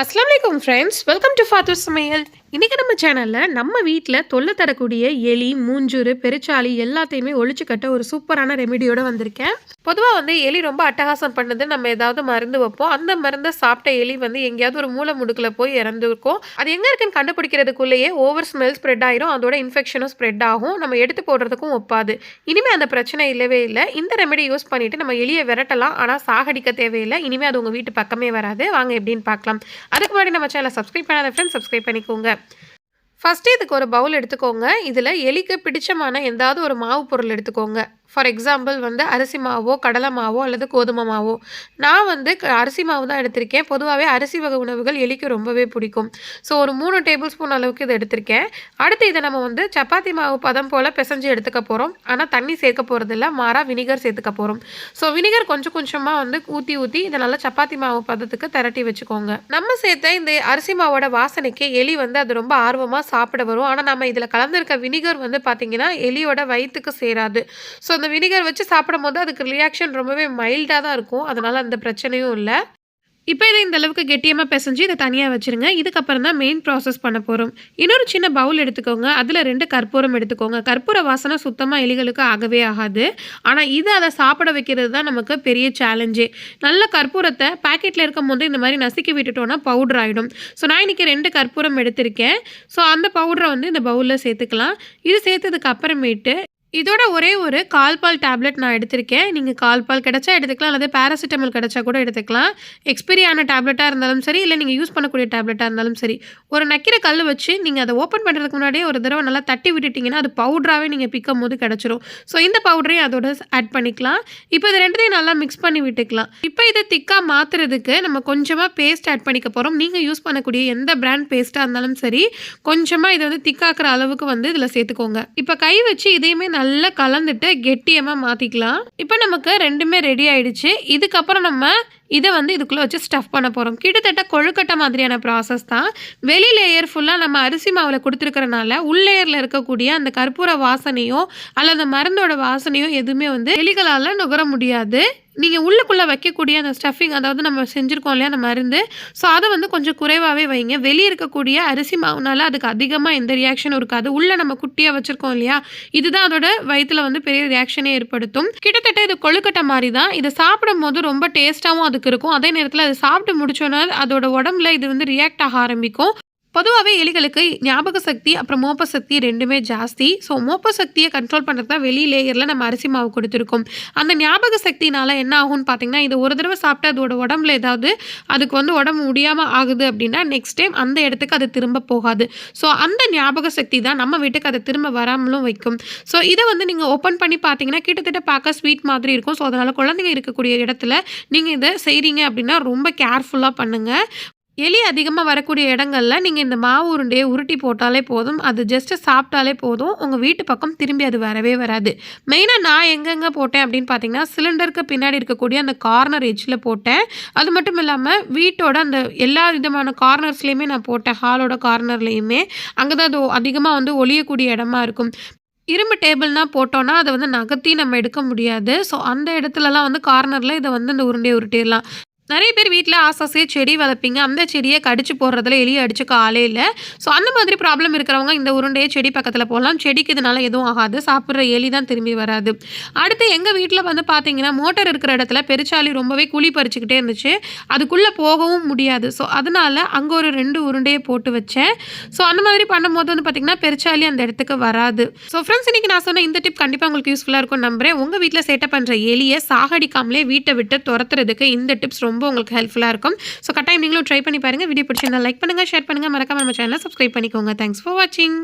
আসসালামু அஸ்லாம் friends welcome to ஃபாத்து சமையல் இன்றைக்கி நம்ம சேனலில் நம்ம வீட்டில் தொல்லை தரக்கூடிய எலி மூஞ்சூறு பெருச்சாளி எல்லாத்தையுமே ஒழிச்சு கட்ட ஒரு சூப்பரான ரெமிடியோடு வந்திருக்கேன். பொதுவாக வந்து எலி ரொம்ப அட்டகாசம் பண்ணுது நம்ம ஏதாவது மருந்து வைப்போம். அந்த மருந்தை சாப்பிட்ட எலி வந்து எங்கேயாவது ஒரு மூளை முடுக்கில் போய் இறந்துருக்கும். அது எங்கே இருக்குன்னு கண்டுபிடிக்கிறதுக்குள்ளேயே ஓவர் ஸ்மெல் ஸ்ப்ரெட் ஆயிரும். அதோட இன்ஃபெக்ஷனும் ஸ்ப்ரெட் ஆகும். நம்ம எடுத்து போடுறதுக்கும் ஒப்பாது. இனிமேல் அந்த பிரச்சனை இல்லவே இல்லை. இந்த ரெமெடி யூஸ் பண்ணிவிட்டு நம்ம எலியை விரட்டலாம். ஆனால் சாகடிக்க தேவையில்லை. இனிமேல் அது உங்கள் வீட்டு பக்கமே வராது. வாங்க எப்படின்னு பார்க்கலாம். அதுக்கு முன்னாடி முன்னாடி நம்ம சேனலை சப்ஸ்கிரைப் பண்ணாத ஃப்ரெண்ட்ஸ் சப்ஸ்கிரைப் பண்ணிக்கோங்க. ஃபஸ்ட்டு இதுக்கு ஒரு பவுல் எடுத்துக்கோங்க. இதில் எலிக்கு பிடிச்சமான எந்தாவது ஒரு மாவு பொருள் எடுத்துக்கோங்க. ஃபார் எக்ஸாம்பிள் வந்து அரிசி மாவோ கடலை மாவோ அல்லது கோதுமை மாவோ. நான் வந்து அரிசி மாவு தான் எடுத்திருக்கேன். பொதுவாகவே அரிசி வகை உணவுகள் எலிக்கு ரொம்பவே பிடிக்கும். ஸோ ஒரு மூணு டேபிள் ஸ்பூன் அளவுக்கு இதை எடுத்திருக்கேன். அடுத்து இதை நம்ம வந்து சப்பாத்தி மாவு பதம் போல் பிசைஞ்சு எடுத்துக்க போகிறோம் ஆனால் தண்ணி சேர்க்க போகிறதில்ல மாறாக வினிகர் சேர்த்துக்க போகிறோம் ஸோ வினிகர் கொஞ்சம் கொஞ்சமாக வந்து ஊற்றி ஊற்றி இதை நல்லா சப்பாத்தி மாவு பதத்துக்கு திரட்டி வச்சுக்கோங்க. நம்ம சேர்த்த இந்த அரிசி மாவோட வாசனைக்கு எலி வந்து அது ரொம்ப ஆர்வமாக சாப்பிட வரும். ஆனால் நம்ம இதில் கலந்துருக்க வினிகர் வந்து பார்த்திங்கன்னா எலியோட வயிற்றுக்கு சேராது. ஸோ அந்த வினிகர் வச்சு சாப்பிடும் போது அதுக்கு ரியாக்ஷன் ரொம்பவே மைல்டாக தான் இருக்கும். அதனால் அந்த பிரச்சனையும் இல்லை. இப்போ இதை இந்த அளவுக்கு கெட்டியமாக பிசைஞ்சு இதை தனியாக வச்சுருங்க. இதுக்கப்புறம் தான் மெயின் ப்ராசஸ் பண்ண போகிறோம் இன்னொரு சின்ன பவுல் எடுத்துக்கோங்க. அதில் ரெண்டு கற்பூரம் எடுத்துக்கோங்க. கற்பூர வாசனை சுத்தமாக எலிகளுக்கு ஆகவே ஆகாது. ஆனால் இது அதை சாப்பிட வைக்கிறது தான் நமக்கு பெரிய சேலஞ்சு நல்ல கற்பூரத்தை பேக்கெட்டில் இருக்கும் போது இந்த மாதிரி நசுக்கி விட்டுட்டோன்னா பவுடர் ஆகிடும் ஸோ நான் இன்றைக்கி ரெண்டு கற்பூரம் எடுத்திருக்கேன். ஸோ அந்த பவுடரை வந்து இந்த பவுலில் சேர்த்துக்கலாம். இது சேர்த்ததுக்கு அப்புறமேட்டு இதோட ஒரே ஒரு கால்பால் டேப்லெட் நான் எடுத்திருக்கேன். நீங்கள் கால்பால் கிடச்சா எடுத்துக்கலாம். அல்லது பேராசிட்டமல் கிடச்சா கூட எடுத்துக்கலாம். எக்ஸ்பைரி ஆன டேப்லெட்டாக இருந்தாலும் சரி இல்லை நீங்கள் யூஸ் பண்ணக்கூடிய டேப்லெட்டாக இருந்தாலும் சரி ஒரு நக்கிற கல் வச்சு நீங்கள் அதை ஓப்பன் பண்ணுறதுக்கு முன்னாடியே ஒரு தடவை நல்லா தட்டி விட்டுட்டிங்கன்னா அது பவுட்ராகவே நீங்கள் பிக்கும் போது கிடச்சிரும். ஸோ இந்த பவுடரையும் அதோட ஆட் பண்ணிக்கலாம். இப்போ இது ரெண்டுத்தையும் நல்லா மிக்ஸ் பண்ணி விட்டுக்கலாம். இப்போ இதை திக்காக மாற்றுறதுக்கு நம்ம கொஞ்சமாக பேஸ்ட் ஆட் பண்ணிக்க போகிறோம் நீங்கள் யூஸ் பண்ணக்கூடிய எந்த பிராண்ட் பேஸ்ட்டாக இருந்தாலும் சரி கொஞ்சமாக இதை வந்து திக்காக்குற அளவுக்கு வந்து இதில் சேர்த்துக்கோங்க. இப்போ கை வச்சு இதையுமே நல்லா கலந்துட்டு கெட்டியமாக மாற்றிக்கலாம் இப்போ நமக்கு ரெண்டுமே ரெடி ஆயிடுச்சு. இதுக்கப்புறம் நம்ம இதை வந்து இதுக்குள்ளே வச்சு ஸ்டஃப் பண்ண போகிறோம் கிட்டத்தட்ட கொழுக்கட்டை மாதிரியான ப்ராசஸ் தான். வெளி லேயர் ஃபுல்லாக நம்ம அரிசி மாவில் கொடுத்துருக்கறனால உள்ளேயரில் இருக்கக்கூடிய அந்த கற்பூர வாசனையோ அல்லது மருந்தோட வாசனையோ எதுவுமே வந்து எலிகளால் நுகர முடியாது. நீங்கள் உள்ளுக்குள்ளே வைக்கக்கூடிய அந்த ஸ்டஃபிங் அதாவது நம்ம செஞ்சுருக்கோம் இல்லையா அந்த மருந்து ஸோ அதை வந்து கொஞ்சம் குறைவாகவே வைங்க. வெளியே இருக்கக்கூடிய அரிசி மாவுனால அதுக்கு அதிகமாக எந்த ரியாக்ஷனும் இருக்காது. உள்ளே நம்ம குட்டியாக வச்சுருக்கோம் இல்லையா இதுதான் அதோட வயிற்றில் வந்து பெரிய ரியாக்ஷனே ஏற்படுத்தும். கிட்டத்தட்ட இது கொழுக்கட்டை மாதிரி தான் இதை சாப்பிடும் போது ரொம்ப டேஸ்ட்டாகவும் அதுக்கு இருக்கும். அதே நேரத்தில் அதை சாப்பிட்டு முடிச்சோன்னா அதோட உடம்புல இது வந்து ரியாக்ட் ஆக ஆரம்பிக்கும். பொதுவாகவே எலிகளுக்கு ஞாபக சக்தி அப்புறம் மோப்ப சக்தி ரெண்டுமே ஜாஸ்தி. ஸோ மோப்ப சக்தியை கண்ட்ரோல் பண்ணுறது தான் வெளி லேயரில் நம்ம அரிசி மாவு கொடுத்துருக்கோம். அந்த ஞாபக சக்தினால என்ன ஆகும்னு பார்த்தீங்கன்னா இது ஒரு தடவை சாப்பிட்டு அதோட உடம்புல ஏதாவது அதுக்கு வந்து உடம்பு முடியாமல் ஆகுது அப்படின்னா நெக்ஸ்ட் டைம் அந்த இடத்துக்கு அது திரும்ப போகாது. ஸோ அந்த ஞாபக சக்தி தான் நம்ம வீட்டுக்கு அதை திரும்ப வராமலும் வைக்கும். ஸோ இதை வந்து நீங்கள் ஓப்பன் பண்ணி பார்த்தீங்கன்னா கிட்டத்தட்ட பார்க்க ஸ்வீட் மாதிரி இருக்கும். ஸோ அதனால் குழந்தைங்க இருக்கக்கூடிய இடத்துல நீங்கள் இதை செய்கிறீங்க அப்படின்னா ரொம்ப கேர்ஃபுல்லாக பண்ணுங்கள் எலி அதிகமாக வரக்கூடிய இடங்கள்ல நீங்கள் இந்த மாவு உருண்டையை உருட்டி போட்டாலே போதும். அது ஜஸ்ட்டு சாப்பிட்டாலே போதும். உங்கள் வீட்டு பக்கம் திரும்பி அது வரவே வராது. மெயினாக நான் எங்கெங்கே போட்டேன் அப்படின்னு பார்த்தீங்கன்னா சிலிண்டருக்கு பின்னாடி இருக்கக்கூடிய அந்த கார்னர் எஜ்ஜில் போட்டேன். அது மட்டும் இல்லாமல் வீட்டோட அந்த எல்லா விதமான கார்னர்ஸ்லேயுமே நான் போட்டேன். ஹாலோட கார்னர்லேயுமே அங்கே தான் அது அதிகமாக வந்து ஒளியக்கூடிய இடமா இருக்கும். இரும்பு டேபிள்னால் போட்டோன்னா அதை வந்து நகர்த்தி நம்ம எடுக்க முடியாது. ஸோ அந்த இடத்துலலாம் வந்து கார்னரில் இதை வந்து இந்த உருண்டையை உருட்டிடலாம். நிறைய பேர் வீட்டில் ஆசாசே செடி வளர்ப்பீங்க. அந்த செடியை கடிச்சு போடுறதுல எலியை அடிச்சுக்க ஆளே இல்லை. ஸோ அந்த மாதிரி ப்ராப்ளம் இருக்கிறவங்க இந்த உருண்டையை செடி பக்கத்தில் போடலாம். செடிக்கு இதனால எதுவும் ஆகாது. சாப்பிட்ற எலி தான் திரும்பி வராது. அடுத்து எங்கள் வீட்டில் வந்து பார்த்தீங்கன்னா மோட்டர் இருக்கிற இடத்துல பெருச்சாலி ரொம்பவே குழி பறிச்சுக்கிட்டே இருந்துச்சு. அதுக்குள்ளே போகவும் முடியாது. ஸோ அதனால் அங்கே ஒரு ரெண்டு உருண்டையை போட்டு வச்சேன். ஸோ அந்த மாதிரி பண்ணும்போது வந்து பார்த்திங்கன்னா பெருச்சாலி அந்த இடத்துக்கு வராது. ஸோ ஃப்ரெண்ட்ஸ் இன்றைக்கி நான் சொன்ன இந்த டிப் கண்டிப்பாக உங்களுக்கு யூஸ்ஃபுல்லாக இருக்கும் நம்புறேன். உங்கள் வீட்டில் சேட்டை பண்ணுற எலியை சாகடிக்காமலே வீட்டை விட்டு துரத்துறதுக்கு இந்த டிப்ஸ் ரொம்ப ரொம்ப உங்களுக்கு ஹெல்ப்ஃபுல்லாக இருக்கும். ஸோ கட்டாயம் நீங்களும் ட்ரை பண்ணி பாருங்கள் வீடியோ பிடிச்சிருந்தா லைக் பண்ணுங்கள் ஷேர் பண்ணுங்கள் மறக்காம நம்ம சேனலை சப்ஸ்கிரைப் பண்ணிக்கோங்க. தேங்க்ஸ் ஃபார் வாட்சிங்